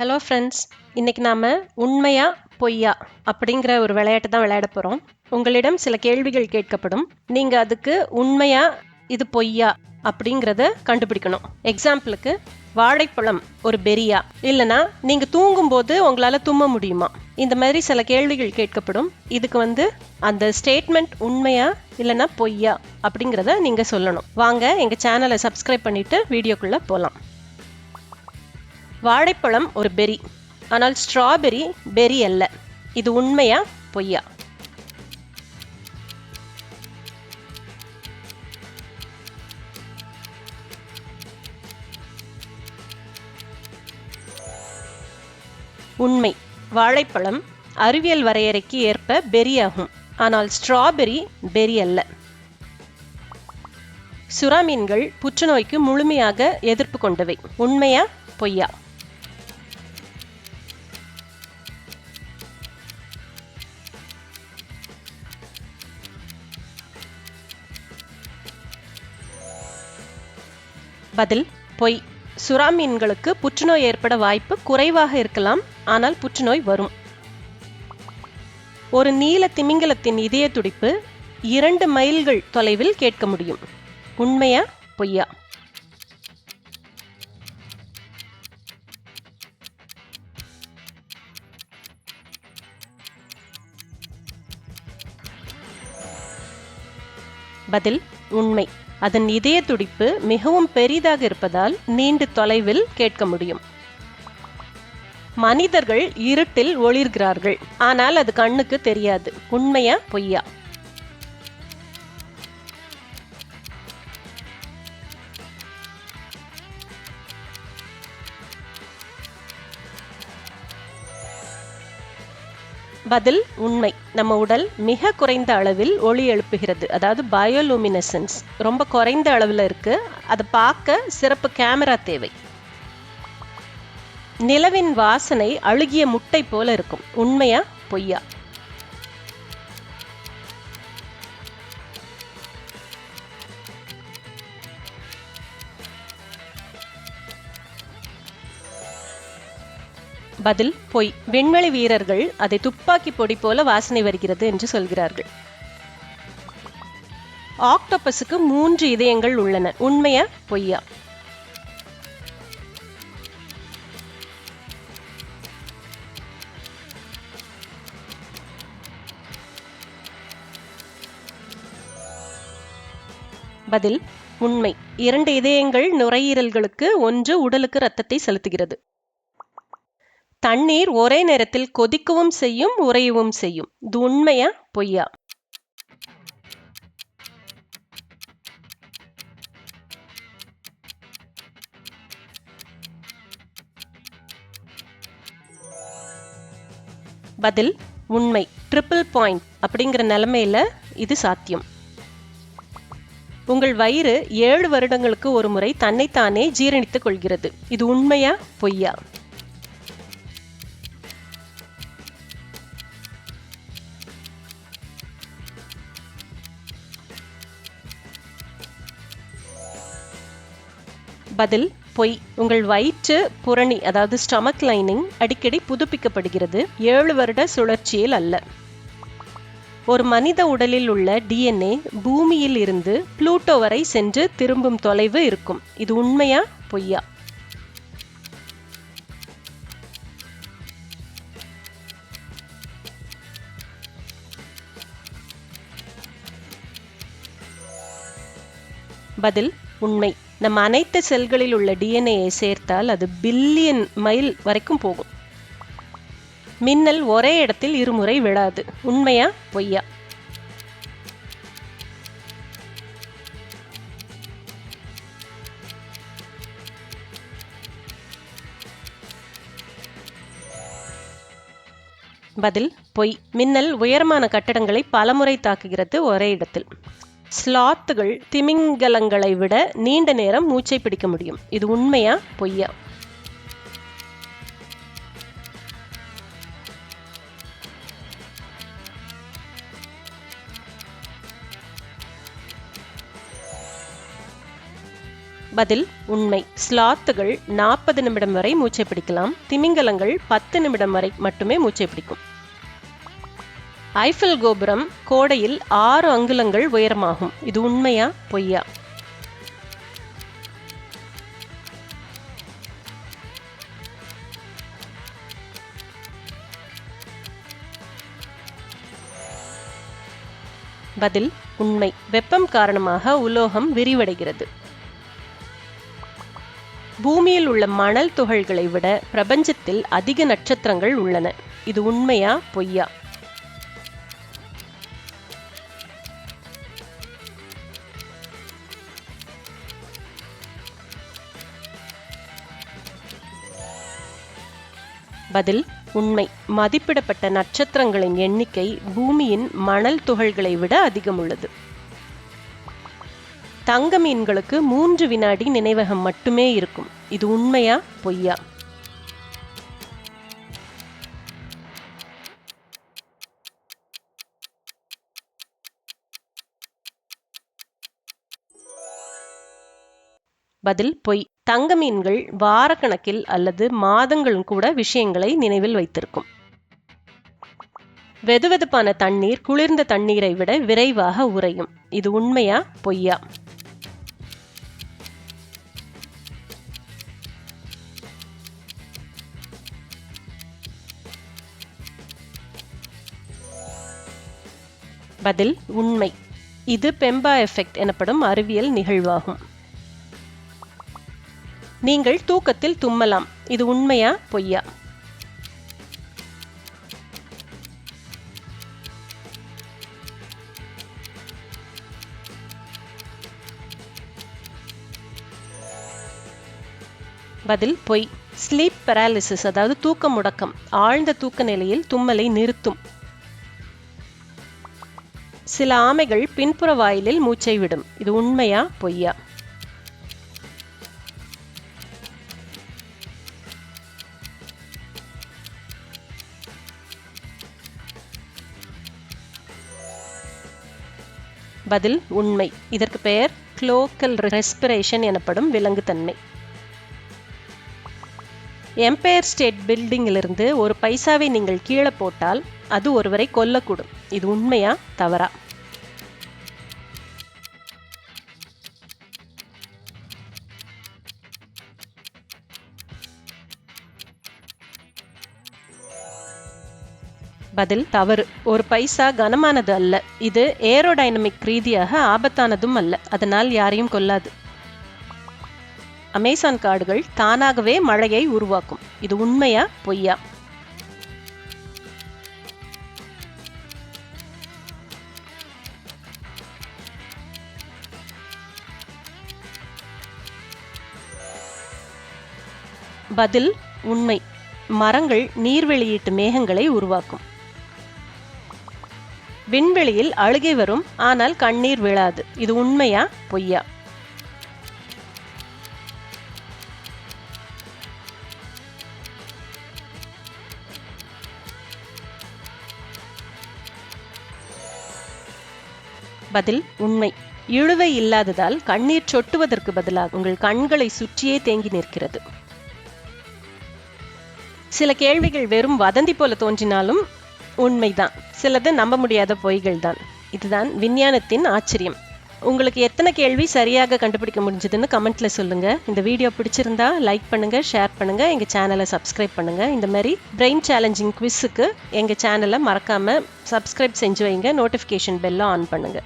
Hello friends இன்னைக்கு நாம உண்மையா பொய்யா அப்படிங்கிற ஒரு விளையாட்டு தான் விளையாட போறோம். உங்களிடம் சில கேள்விகள் கேட்கப்படும். நீங்க அதுக்கு உண்மையா இது பொய்யா அப்படிங்கிறத கண்டுபிடிக்கணும். எக்ஸாம்பிளுக்கு வாழைப்பழம் ஒரு பெரியா. இல்லனா நீங்க தூங்கும்போது உங்களால தும்ம முடியுமா? இந்த மாதிரி சில கேள்விகள் கேட்கப்படும். இதுக்கு வந்து அந்த ஸ்டேட்மெண்ட் உண்மையா இல்லைன்னா பொய்யா அப்படிங்கிறத நீங்க சொல்லணும். வாங்க எங்க சேனலை சப்ஸ்கிரைப் பண்ணிட்டு வீடியோக்குள்ள போகலாம் வாழைப்பழம் ஒரு பெரி. ஆனால் ஸ்ட்ராபெரி பெரி அல்ல. இது உண்மையா பொய்யா? உண்மை. வாழைப்பழம் அறிவியல் வரையறைக்கு ஏற்ப பெரி ஆகும் ஆனால் ஸ்ட்ராபெரி பெரி அல்ல. சுறா மீன்கள் புற்றுநோய்க்கு முழுமையாக எதிர்ப்பு கொண்டவை. உண்மையா பொய்யா? பதில் பொய். சுறா மீன்களுக்கு புற்றுநோய் ஏற்பட வாய்ப்பு குறைவாக இருக்கலாம் ஆனால் புற்றுநோய் வரும். ஒரு நீல திமிங்கலத்தின் இதய துடிப்பு இரண்டு மைல்கள் தொலைவில் கேட்க முடியும். உண்மையா பொய்யா? பதில் உண்மை. அதன் இதய துடிப்பு மிகவும் பெரிதாக இருப்பதால் நீண்டு தொலைவில் கேட்க முடியும். மனிதர்கள் இருட்டில் ஒளிர்கிறார்கள். ஆனால் அது கண்ணுக்கு தெரியாது. உண்மையா பொய்யா? பதில் உண்மை. நம்ம உடல் மிக குறைந்த அளவில் ஒளி எழுப்புகிறது. அதாவது பயோலூமினசன்ஸ் ரொம்ப குறைந்த அளவில் இருக்கு. அதை பார்க்க சிறப்பு கேமரா தேவை. நிலவின் வாசனை அழுகிய முட்டை போல இருக்கும். உண்மையா? பொய்யா? பதில் பொய். விண்வெளி வீரர்கள் அதை துப்பாக்கி பொடி போல வாசனை வருகிறது என்று சொல்கிறார்கள். ஆக்டோபஸுக்கு மூன்று இதயங்கள் உள்ளன. உண்மையா பொய்யா? பதில் உண்மை. இரண்டு இதயங்கள் நுரையீரல்களுக்கு ஒன்று உடலுக்கு ரத்தத்தை செலுத்துகிறது. தண்ணீர் ஒரே நேரத்தில் கொதிக்கவும் செய்யும் உறையவும் செய்யும். இது உண்மையா பொய்யா? பதில் உண்மை. ட்ரிபிள் பாயிண்ட் அப்படிங்கிற நிலைமையில இது சாத்தியம். உங்கள் வயிறு ஏழு வருடங்களுக்கு ஒரு முறை தன்னைத்தானே ஜீரணித்துக் கொள்கிறது. இது உண்மையா பொய்யா? பதில் பொய். உங்கள் வயிற்று புரணி அதாவது ஸ்டமக் லைனிங் அடிக்கடி புதுப்பிக்கப்படுகிறது. ஏழு வருட சுழற்சியில் அல்ல. ஒரு மனித உடலில் உள்ள டிஎன்ஏ பூமியில் இருந்து புளூட்டோ வரை சென்று திரும்பும் தொலைவு இருக்கும். இது உண்மையா பொய்யா? பதில் உண்மை. நம்ம அனைத்து செல்களில் உள்ள டிஎன்ஏயை சேர்த்தால் அது பில்லியன் மைல் வரைக்கும் போகும். மின்னல் ஒரே இடத்தில் இருமுறை விழாது. உண்மையா? பொய்யா? பதில் பொய். மின்னல் உயரமான கட்டடங்களை பலமுறை தாக்குகிறது ஒரே இடத்தில். ஸ்லாத்துகள் திமிங்கலங்களை விட நீண்ட நேரம் மூச்சை பிடிக்க முடியும். இது உண்மையா பொய்யா? பதில் உண்மை. ஸ்லாத்துகள் நாற்பது நிமிடம் வரை மூச்சை பிடிக்கலாம். திமிங்கலங்கள் பத்து நிமிடம் வரை மட்டுமே மூச்சை பிடிக்கும். ஐஃபில் கோபுரம் கோடையில் ஆறு அங்குலங்கள் உயரமாகும். இது உண்மையா பொய்யா? பதில் உண்மை. வெப்பம் காரணமாக உலோகம் விரிவடைகிறது. பூமியில் உள்ள மணல் துகள்களை விட பிரபஞ்சத்தில் அதிக நட்சத்திரங்கள் உள்ளன. இது உண்மையா பொய்யா? பதில் உண்மை. மதிப்பிடப்பட்ட நட்சத்திரங்களின் எண்ணிக்கை பூமியின் மணல் துகள்களை விட அதிகம் உள்ளது தங்க மீன்களுக்கு மூன்று வினாடி நினைவகம் மட்டுமே இருக்கும். இது உண்மையா பொய்யா? பதில் பொய். தங்க மீன்கள் வாரக்கணக்கில் அல்லது மாதங்களும் கூட விஷயங்களை நினைவில் வைத்திருக்கும். வெதுவெதுப்பான தண்ணீர் குளிர்ந்த தண்ணீரை விட விரைவாக உறையும். இது உண்மையா பொய்யா? பதில் உண்மை. இது பெம்பா எஃபெக்ட் எனப்படும் அறிவியல் நிகழ்வாகும். நீங்கள் தூக்கத்தில் தும்மலாம். இது உண்மையா பொய்யா? பதில் பொய். ஸ்லீப் பெராலிசிஸ் அதாவது தூக்க முடக்கம். ஆழ்ந்த தூக்க நிலையில் தும்மலை நிறுத்தும். சில ஆமைகள் பின்புற வாயிலில் மூச்சை விடும். இது உண்மையா பொய்யா? பதில் உண்மை. இதற்கு பெயர் குளோக்கல் ரெஸ்பிரேஷன் எனப்படும் விலங்குத்தன்மை. எம்பையர் ஸ்டேட் பில்டிங்கிலிருந்து ஒரு பைசாவை நீங்கள் கீழே போட்டால் அது ஒருவரை கொல்லக்கூடும். இது உண்மையா? தவறா? பதில் தவறு. ஒரு பைசா கனமானது அல்ல. இது ஏரோடைனமிக் ரீதியாக ஆபத்தானதும் அல்ல. அதனால் யாரையும் கொல்லாது. அமேசான் காடுகள் தானாகவே மழையை உருவாக்கும். இது உண்மையா? பொய்யா? பதில் உண்மை. மரங்கள் நீர் வெளியீட்டு மேகங்களை உருவாக்கும். விண்வெளியில் அழுகை வரும் ஆனால் கண்ணீர் விழாது. இது உண்மையா? பொய்யா? பதில் உண்மை. இழுவை இல்லாததால் கண்ணீர் சொட்டுவதற்கு பதிலாக உங்கள் கண்களை சுற்றியே தேங்கி நிற்கிறது. சில கேள்விகள் வெறும் வதந்தி போல தோன்றினாலும் உண்மைதான். சிலது நம்ப முடியாத பொய்கள் தான் இதுதான் விஞ்ஞானத்தின் ஆச்சரியம். உங்களுக்கு எத்தனை கேள்வி சரியாக கண்டுபிடிக்க முடிஞ்சதுன்னு கமெண்ட்ல சொல்லுங்க. இந்த வீடியோ பிடிச்சிருந்தா லைக் பண்ணுங்க ஷேர் பண்ணுங்க எங்க சேனலை சப்ஸ்கிரைப் பண்ணுங்க. இந்த மாதிரி பிரெயின் சேலஞ்சிங் குவிஸுக்கு எங்க சேனலை மறக்காம சப்ஸ்கிரைப் செஞ்சு வைங்க. நோட்டிஃபிகேஷன் பெல்லை ஆன் பண்ணுங்க.